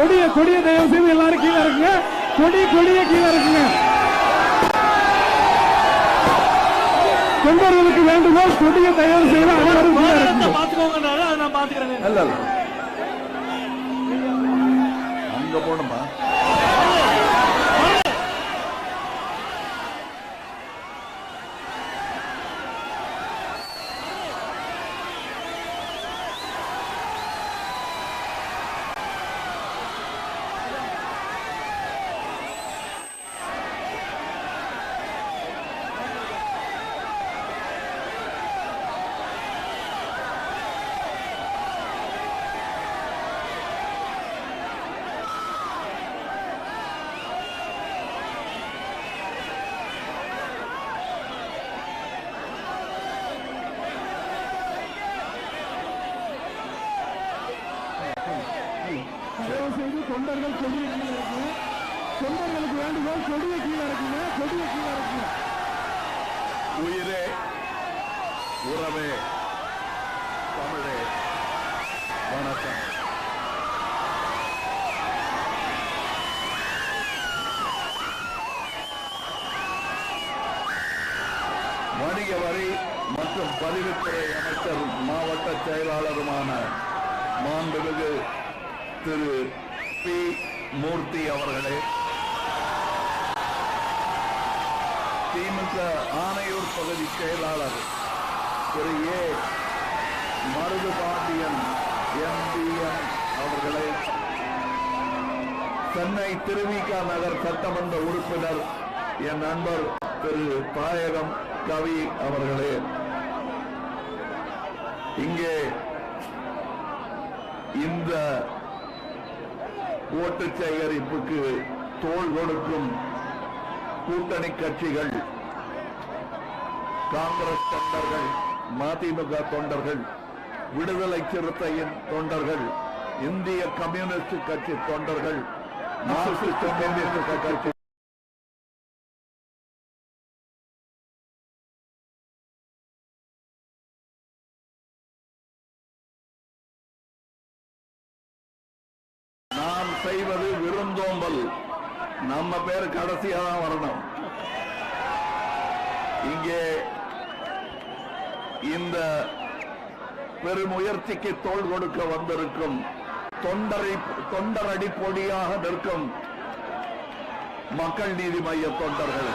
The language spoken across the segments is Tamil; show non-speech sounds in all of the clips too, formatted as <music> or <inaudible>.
கொடிய கொடிய தயவு செய்து எல்லாரும் கீழே இருக்குங்க கொடி கொடிய கீழே இருக்குங்க தொண்டர்களுக்கு வேண்டுகோள் கொடிய தயவு செய்து அனைவரும் கீழே இருக்குங்க பாத்துக்கோங்கன்றாரு அதை நான் பாத்துக்கிறேன் இல்ல இல்ல. அங்க போணுமா தயவு செய்து தொண்டர்கள் கொடிய கீழே இருக்குங்க தொண்டர்களுக்கு வேண்டுகோள் கொடிய கீழே இருக்குங்க கொடிய கீழே இருக்குங்க உயிரே உறவே தமிழே வணக்கம். வணிக வரி மற்றும் பதிவுத்துறை அமைச்சர் மாவட்ட செயலாளருமான மாண்புமிகு திரு பி. மூர்த்தி அவர்களே. திமுக ஆணையூர் பகுதி செயலாளர் திரு ஏ. மருது பாண்டியன் எம்பிஎம் அவர்களே. சென்னை திருவிக நகர் சட்டமன்ற உறுப்பினர் என் நண்பர் திரு தாயகம் கவி அவர்களே. இங்கே இந்த ஓட்டு சேகரிப்புக்கு தோல் கொடுக்கும் கூட்டணி கட்சிகள் காங்கிரஸ் தொண்டர்கள் மதிமுக தொண்டர்கள் விடுதலை சிறுத்தையின் தொண்டர்கள் இந்திய கம்யூனிஸ்ட் கட்சி தொண்டர்கள் மார்க்சிஸ்ட் கம்யூனிஸ்ட் கட்சி நம்ம பேர் கடைசியா தான் வரணும். இங்கே இந்த பெருமுயற்சிக்கு தோல் கொடுக்க வந்திருக்கும் தொண்டரை தொண்டரடி பொடியாக நிற்கும் மக்கள் நீதி மைய தொண்டர்கள்.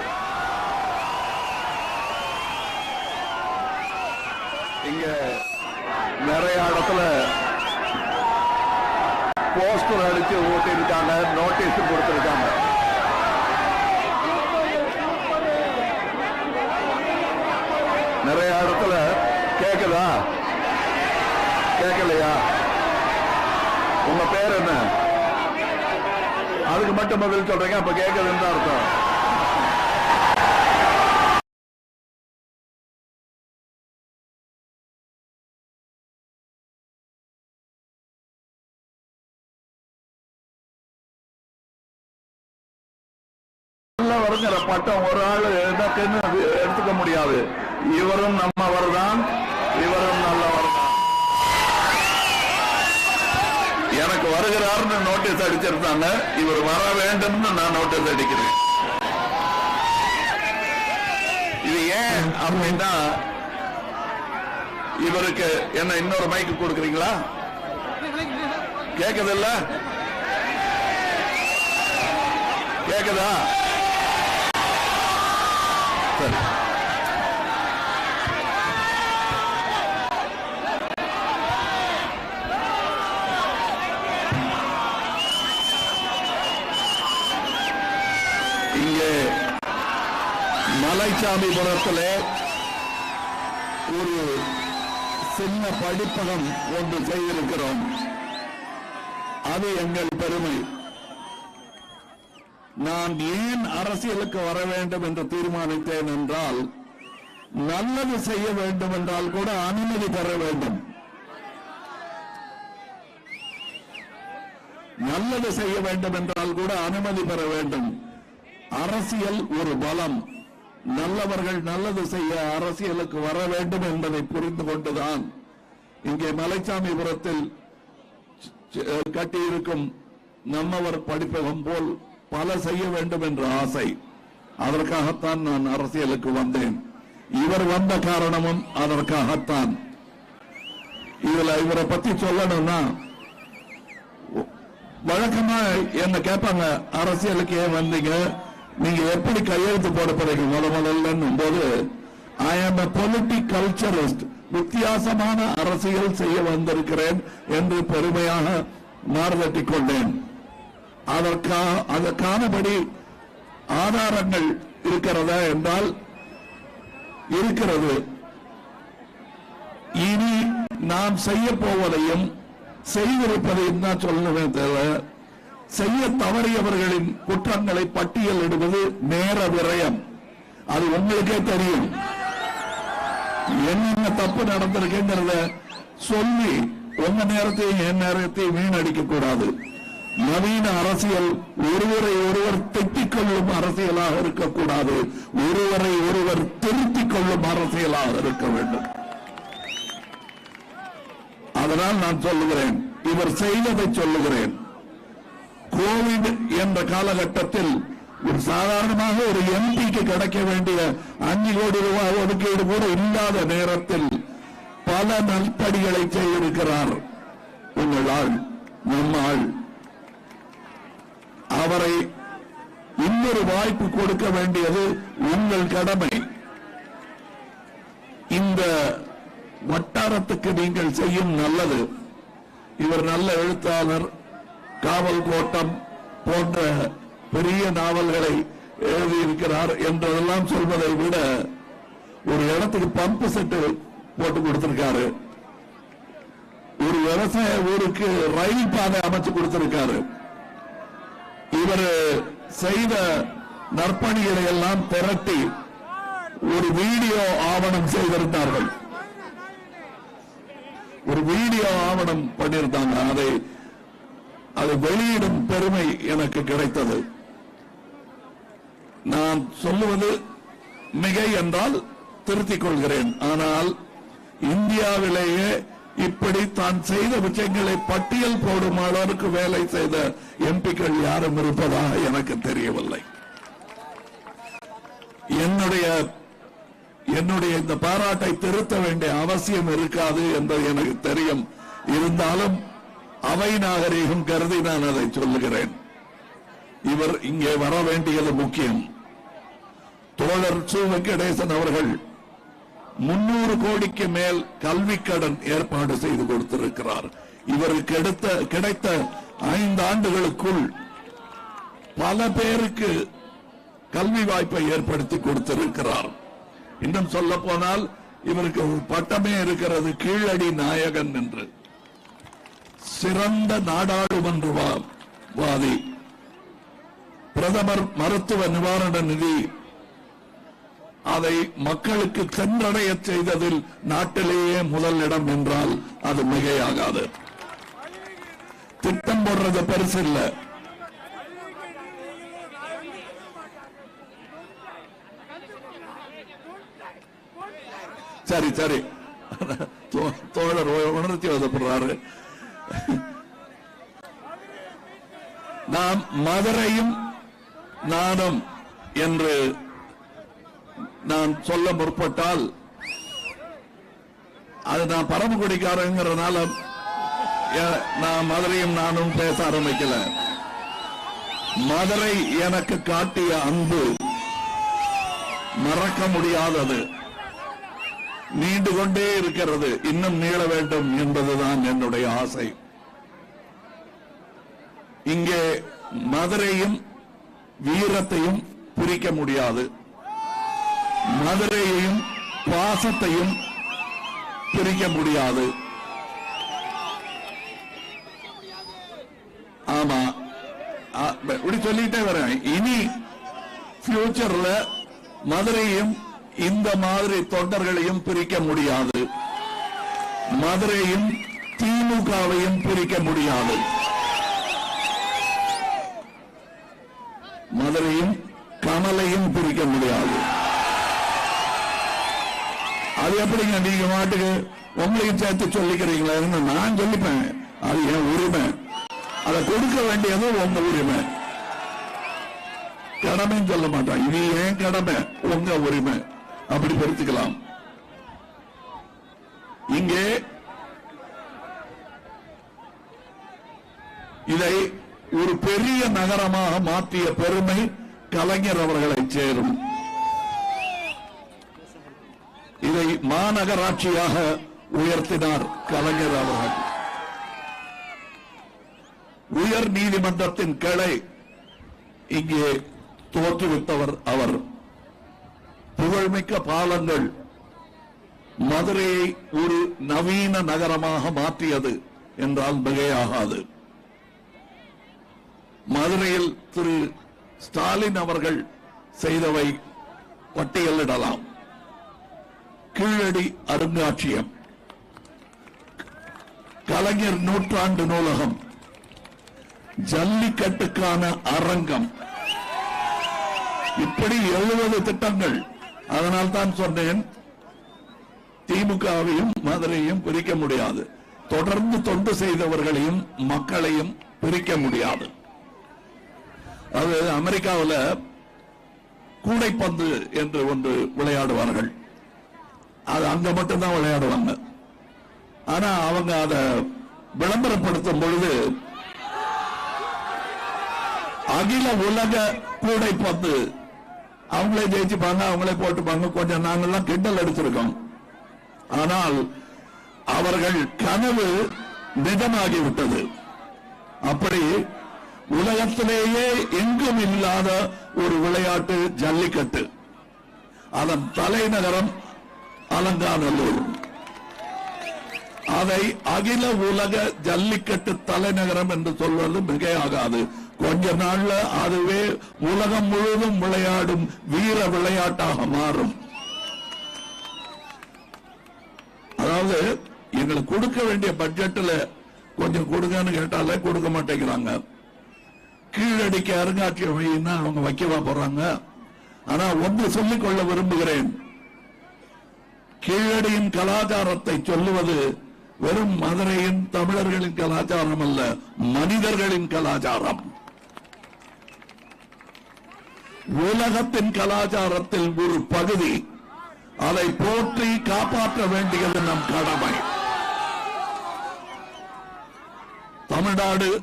இங்க நிறைய இடத்துல போஸ்டர் அடிச்சு ஓட்டிருக்காங்க நோட்டீஸ் கொடுத்திருக்காங்க நிறைய இடத்துல கேக்குதா கேட்கலையா உங்க பேர் என்ன மாட்டு பதில் சொல்றீங்க அப்ப கேட்குதுன்னு தான் அர்த்தம். நல்லவருங்கிற பட்டம் ஒரு ஆள் எடுத்துக்க முடியாது. இவரும் நம்மவர் தான் இவரும் நல்லவர் தான் எனக்கு வருகிறார்னு நோட்டீஸ் அடிச்சிருந்தாங்க. இவர் வர வேண்டும்னு நான் நோட்டீஸ் அடிக்கிறேன். இது ஏன் அப்படின்னா இவருக்கு என்ன இன்னொரு மைக்கு கொடுக்குறீங்களா? கேக்குதுல்ல கேக்குதா? மலைச்சாமிபுரத்திலே ஒரு சின்ன படிப்பகம் ஒன்று செய்திருக்கிறோம். அது எங்கள் பெருமை. நான் ஏன் அரசியலுக்கு வர வேண்டும் என்று தீர்மானித்தேன் என்றால் நல்லது செய்ய வேண்டும் என்றால் கூட அனுமதி பெற வேண்டும். நல்லது செய்ய வேண்டும் என்றால் கூட அனுமதி பெற வேண்டும். அரசியல் ஒரு பலம். நல்லவர்கள் நல்லது செய்ய அரசியலுக்கு வர வேண்டும் என்பதை புரிந்து கொண்டுதான் இங்கே மலைச்சாமிபுரத்தில் கட்டியிருக்கும் நம்மவர் படிப்பகம் போல் பல செய்ய வேண்டும் என்ற ஆசை. அதற்காகத்தான் நான் அரசியலுக்கு வந்தேன். இவர் வந்த காரணமும் அதற்காகத்தான். இதுல இவரை பத்தி சொல்லணும்னா வழக்கமா என்ன கேட்பாங்க அரசியலுக்கு ஏன் வந்தீங்க நீங்க எப்படி கையெழுத்து போட போறீங்க? முத முதல்ல போது ஐ ஆம் a கல்ச்சரிஸ்ட் வித்தியாசமான அரசியல் செய்ய வந்திருக்கிறேன் என்று பெருமையாக மாறுதட்டிக் கொண்டேன். அதற்கா அதற்கானபடி ஆதாரங்கள் இருக்கிறதா என்றால் இருக்கிறது. இனி நாம் செய்ய போவதையும் செய்திருப்பதையும் தான் சொல்லவே தேவை செய்ய தவறியவர்களின் குற்றங்களை பட்டியலிடுவது நேர விரயம். அது உங்களுக்கே தெரியும். என்னென்ன தப்பு நடந்திருக்குங்கிறத சொல்லி உங்க நேரத்தையும் என் நேரத்தையும் வீணடிக்க கூடாது. நவீன அரசியல் ஒருவரை ஒருவர் திட்டிக் கொள்ளும் அரசியலாக இருக்கக்கூடாது ஒருவரை ஒருவர் திருத்திக் கொள்ளும் அரசியலாக இருக்க வேண்டும். அதனால் நான் சொல்லுகிறேன். இவர் செய்ததை சொல்லுகிறேன். கோவிட் என்ற காலகட்டத்தில் ஒரு சாதாரணமாக ஒரு எம்பிக்கு கிடைக்க வேண்டிய அஞ்சு கோடி ரூபாய் ஒதுக்கீடு கூட இல்லாத நேரத்தில் பல நற்படிகளை செய்திருக்கிறார் உங்கள் ஆள் நம்ம ஆள். அவரை இன்னொரு வாய்ப்பு கொடுக்க வேண்டியது உங்கள் கடமை. இந்த வட்டாரத்துக்கு நீங்கள் செய்யும் நல்லது. இவர் நல்ல எழுத்தாளர் காவல் கோட்டம் போன்ற பெரிய நாவல்களை எழுதியிருக்கிறார் என்றதெல்லாம் சொல்வதை விட ஒரு இடத்துக்கு பம்பு செட்டு போட்டு கொடுத்திருக்காரு. ஒரு விவசாய ஊருக்கு ரயில் பாதை அமைச்சு கொடுத்திருக்காரு. இவர் செய்த நற்பணிகளை எல்லாம் திரட்டி ஒரு வீடியோ ஆவணம் செய்திருந்தார்கள். ஒரு வீடியோ ஆவணம் பண்ணியிருந்தாங்க. அதை அதை வெளியிடும் பெருமை எனக்கு கிடைத்தது. நான் சொல்லுவது மிகை என்றால் திருத்திக் கொள்கிறேன். ஆனால் இந்தியாவிலேயே இப்படி தான் செய்த விஷயங்களை பட்டியல் போடும் அளவுக்கு வேலை செய்த எம்பிக்கள் யாரும் இருப்பதாக எனக்கு தெரியவில்லை. என்னுடைய என்னுடைய இந்த பாராட்டை திருத்த வேண்டிய அவசியம் இருக்காது என்பது எனக்கு தெரியும். இருந்தாலும் அவை நாகரீகம் கருதி நான் அதை சொல்லுகிறேன். இவர் இங்கே வர வேண்டியது முக்கியம். தோழர் சு. வெங்கடேசன் அவர்கள் முன்னூறு கோடிக்கு மேல் கல்வி கடன் ஏற்பாடு செய்து கொடுத்திருக்கிறார். இவருக்கு எடுத்த கிடைத்த ஐந்து ஆண்டுகளுக்குள் பல பேருக்கு கல்வி வாய்ப்பை ஏற்படுத்தி கொடுத்திருக்கிறார். இன்னும் சொல்ல போனால் இவருக்கு பட்டமே இருக்கிறது கீழடி நாயகன் என்று. சிறந்த நாடாளுமன்றவாதி பிரதமர் மருத்துவ நிவாரண நிதி. அதை மக்களுக்கு சென்றடைய செய்ததில் நாட்டிலேயே முதல் இடம் என்றால் அது மிகையாகாது. திட்டம் போடுறது பெருசு இல்ல. சரி சரி. தோழர் உணர்த்தி வசப்படுறாரு. <laughs> நாம் மதுரையும் நானும் என்று நான் சொல்ல முற்பட்டால் அது நான் பரமக்குடிக்காரங்கிறதுனால நான் மதுரையும் நானும் பேச ஆரம்பிக்கல. மதுரை எனக்கு காட்டிய அன்பு மறக்க முடியாதது. நீண்டு கொண்டே இருக்கிறது. இன்னும் நீள வேண்டும் என்பதுதான் என்னுடைய ஆசை. இங்கே மதுரையும் வீரத்தையும் பிரிக்க முடியாது. மதுரையையும் பாசத்தையும் பிரிக்க முடியாது. ஆமா. இப்படி சொல்லிட்டே வரேன். இனி ஃபியூச்சர்ல மதுரையும் இந்த மாதிரி தொண்டர்களையும் பிரிக்க முடியாது. மதுரையும் திமுகவையும் பிரிக்க முடியாது. மதுரையும் கமலையும் பிரிக்க முடியாது. அது எப்படிங்க நீங்க மாட்டுக்கு உங்களை சேர்த்து சொல்லிக்கிறீங்களா? நான் சொல்லிப்பேன். அது என் உரிமை. அதை கொடுக்க வேண்டியது உங்க உரிமை. கடமைன்னு சொல்ல மாட்டான் இது ஏன் கடமை உங்க உரிமை. அப்படி பிரிச்சுக்கலாம் இங்கே இதை ஒரு பெரிய நகரமாக மாற்றிய பெருமை கலைஞர் அவர்களை சேரும். இதை மாநகராட்சியாக உயர்த்தினார் கலைஞர் அவர்கள். உயர் நீதிமன்றத்தின் கிளை இங்கே தோற்றுவித்தவர் அவர். புகழ்மிக்க பாலங்கள் மதுரையை ஒரு நவீன நகரமாக மாற்றியது என்றால் மிகையாகாது. மதுரையில் திரு ஸ்டாலின் அவர்கள் செய்தவை பட்டியலிடலாம். கீழடி அருங்காட்சியம். கலைஞர் நூற்றாண்டு நூலகம். ஜல்லிக்கட்டுக்கான அரங்கம். இப்படி எழுபது திட்டங்கள் அதனால் தான் சொன்னேன் திமுகவையும் மதுரையும் பிரிக்க முடியாது. தொடர்ந்து தொண்டு செய்தவர்களையும் மக்களையும் பிரிக்க முடியாது. அது அமெரிக்காவில் கூடைப்பந்து என்று ஒன்று விளையாடுவார்கள். அது அங்க மட்டும்தான் விளையாடுவாங்க. ஆனா அவங்க அதை விளம்பரப்படுத்தும் பொழுது அகில உலக கூடைப்பந்து அவங்களே ஜெயிச்சுப்பாங்க அவங்களே போட்டுப்பாங்க. கொஞ்சம் நாங்கெல்லாம் கிண்டல் அடிச்சிருக்கோம். ஆனால் அவர்கள் கனவு நிஜமாகிவிட்டது. அப்படி உலகத்திலேயே எங்கும் இல்லாத ஒரு விளையாட்டு ஜல்லிக்கட்டு. அதன் தலைநகரம் அலங்காநல்லூர். அதை அகில உலக ஜல்லிக்கட்டு தலைநகரம் என்று சொல்வது மிகையாகாது. கொஞ்ச நாள்ல அதுவே உலகம் முழுவதும் விளையாடும் வீர விளையாட்டாக மாறும். அதாவது எங்களுக்கு கொடுக்க வேண்டிய பட்ஜெட்ல கொஞ்சம் கொடுங்கன்னு கேட்டாலே கொடுக்க மாட்டேங்கிறாங்க. கீழடிக்கு அருங்காட்சியகம் அவங்க வைக்கவா போறாங்க. ஆனா ஒன்று சொல்லிக் கொள்ள விரும்புகிறேன். கீழடியின் கலாச்சாரத்தை சொல்லுவது வெறும் மதுரையின் தமிழர்களின் கலாச்சாரம் அல்ல மனிதர்களின் கலாச்சாரம். உலகத்தின் கலாச்சாரத்தில் ஒரு பகுதி அதை போற்றி காப்பாற்ற வேண்டியது நம் கடமை. தமிழ்நாடு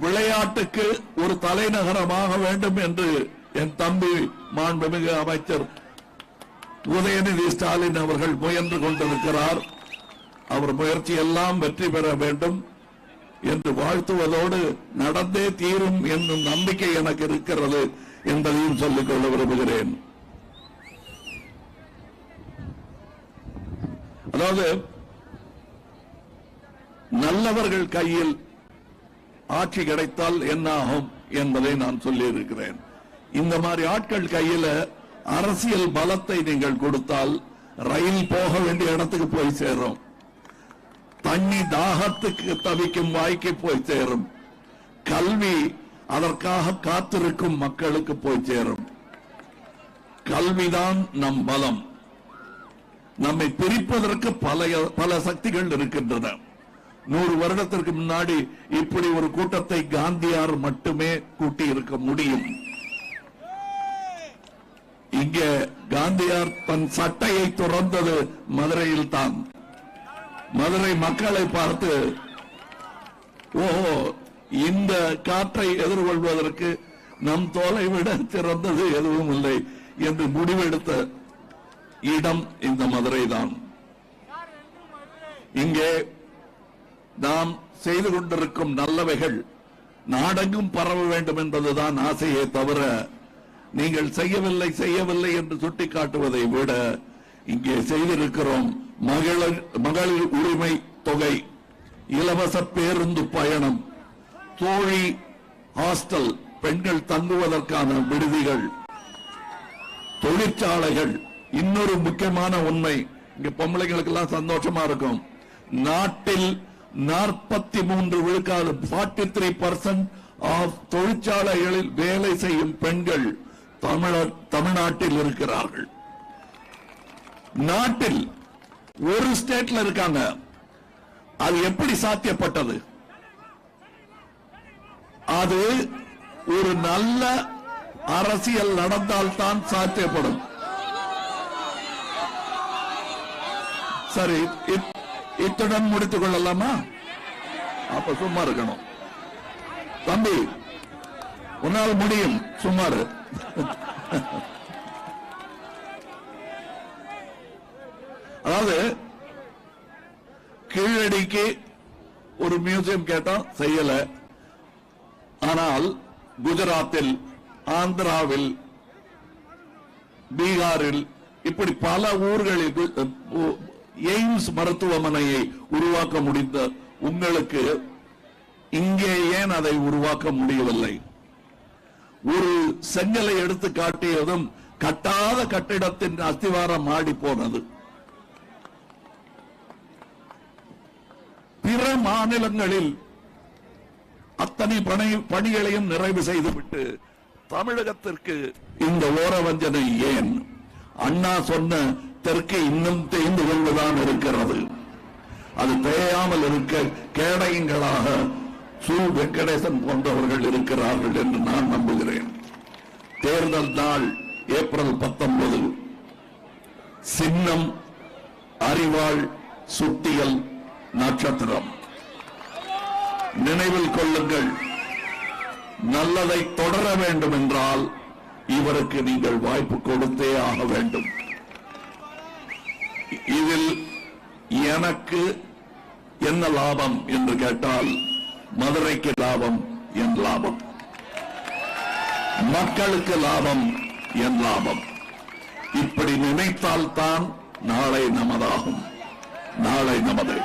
விளையாட்டுக்கு ஒரு தலைநகரமாக வேண்டும் என்று என் தம்பி மாண்புமிகு அமைச்சர் உதயநிதி ஸ்டாலின் அவர்கள் முயன்று கொண்டிருக்கிறார். அவர் முயற்சி எல்லாம் வெற்றி பெற வேண்டும். என்று வாழ்த்துவதோடு நடந்தே தீரும் என்னும் நம்பிக்கை எனக்கு இருக்கிறது என்பதையும் சொல்லிக் கொள்ள விரும்புகிறேன். அதாவது நல்லவர்கள் கையில் ஆட்சி கிடைத்தால் என்ன ஆகும் என்பதை நான் சொல்லியிருக்கிறேன். இந்த மாதிரி ஆட்கள் கையில அரசியல் பலத்தை நீங்கள் கொடுத்தால் ரயில் போக வேண்டிய இடத்துக்கு போய் சேரும். தண்ணி தாகத்துக்கு தவிக்கும் வாய்க்கு போய் சேரும். கல்வி அதற்காக காத்திருக்கும் மக்களுக்கு போய் சேரும். கல்விதான் நம் பலம். நம்மை பிரிப்பதற்கு பல பல சக்திகள் இருக்கின்றன. நூறு வருடத்திற்கு முன்னாடி இப்படி ஒரு கூட்டத்தை காந்தியார் மட்டுமே கூட்டி இருக்க முடியும். இங்கே காந்தியார் தன் சட்டையை துறந்தது மதுரையில் தான் மதுரை மக்களை பார்த்து ஓஹோ இந்த காற்றை எதிர்கொள்வதற்கு நம் தோலை விட சிறந்தது எதுவும் இல்லை என்று முடிவெடுத்த இடம் இந்த மதுரை தான் இங்கே நாம் செய்து கொண்டிருக்கும் நல்லவைகள் நாடெங்கும் பரவ வேண்டும் என்பதுதான் ஆசையே தவிர நீங்கள் செய்யவில்லை செய்யவில்லை என்று சுட்டிக்காட்டுவதை விட இங்கே செய்திருக்கிறோம். மகளிர் மகளிர் உரிமை தொகை இலவச பேருந்து பயணம் தோழி ஹாஸ்டல் பெண்கள் தங்குவதற்கான விடுதிகள் தொழிற்சாலைகள். இன்னொரு முக்கியமான உண்மை இங்க பொம்பளைங்களுக்கு எல்லாம் சந்தோஷமா இருக்கும். நாட்டில் நாற்பத்தி மூன்று விழுக்காடு ஃபார்ட்டி த்ரீ பர்சன்ட் ஆஃப் தொழிற்சாலைகளில் வேலை செய்யும் பெண்கள் தமிழர் தமிழ்நாட்டில் இருக்கிறார்கள். நாட்டில் ஒரு ஸ்டேட்ல இருக்காங்க. அது எப்படி சாத்தியப்பட்டது? அது ஒரு நல்ல அரசியல் நடந்தால்தான் சாத்தியப்படும். சரி இத்துடன் முடித்துக் கொள்ளலாமா? அப்ப சும்மா இருக்கணும். தம்பி உன்னால் முடியும். சுமார் அதாவது கீழடிக்கு ஒரு மியூசியம் கேட்டோம் செய்யல. ஆனால் குஜராத்தில் ஆந்திராவில் பீகாரில் இப்படி பல ஊர்களில் எய்ம்ஸ் மருத்துவமனையை உருவாக்க முடிந்த உங்களுக்கு இங்கே ஏன் அதை உருவாக்க முடியவில்லை? ஒரு செங்கலை எடுத்து காட்டியதும் கட்டாத கட்டிடத்தின் அஸ்திவாரம் மாடி போனது. பிற மாநிலங்களில் அத்தனை பணி பணிகளையும் நிறைவு செய்துவிட்டு தமிழகத்திற்கு இந்த ஓரவஞ்சனை ஏன்? அண்ணா சொன்ன தெற்கு இன்னும் தேய்ந்து கொண்டுதான் இருக்கிறது. அது தேயாமல் இருக்க கேடயங்களாக சு. வெங்கடேசன் போன்றவர்கள் இருக்கிறார்கள் என்று நான் நம்புகிறேன். தேர்தல் நாள் ஏப்ரல் பத்தொன்பது. சின்னம் அறிவாள் சுட்டியல் நட்சத்திரம். நினைவில் கொள்ளுங்கள் நல்லதை தொடர வேண்டும் என்றால் இவருக்கு நீங்கள் வாய்ப்பு கொடுத்தே ஆக வேண்டும். இதில் எனக்கு என்ன லாபம் என்று கேட்டால் மதுரைக்கு லாபம் என் லாபம். மக்களுக்கு லாபம் என் லாபம். இப்படி நினைத்தால்தான் நாளை நமதாகும். நாளை நமது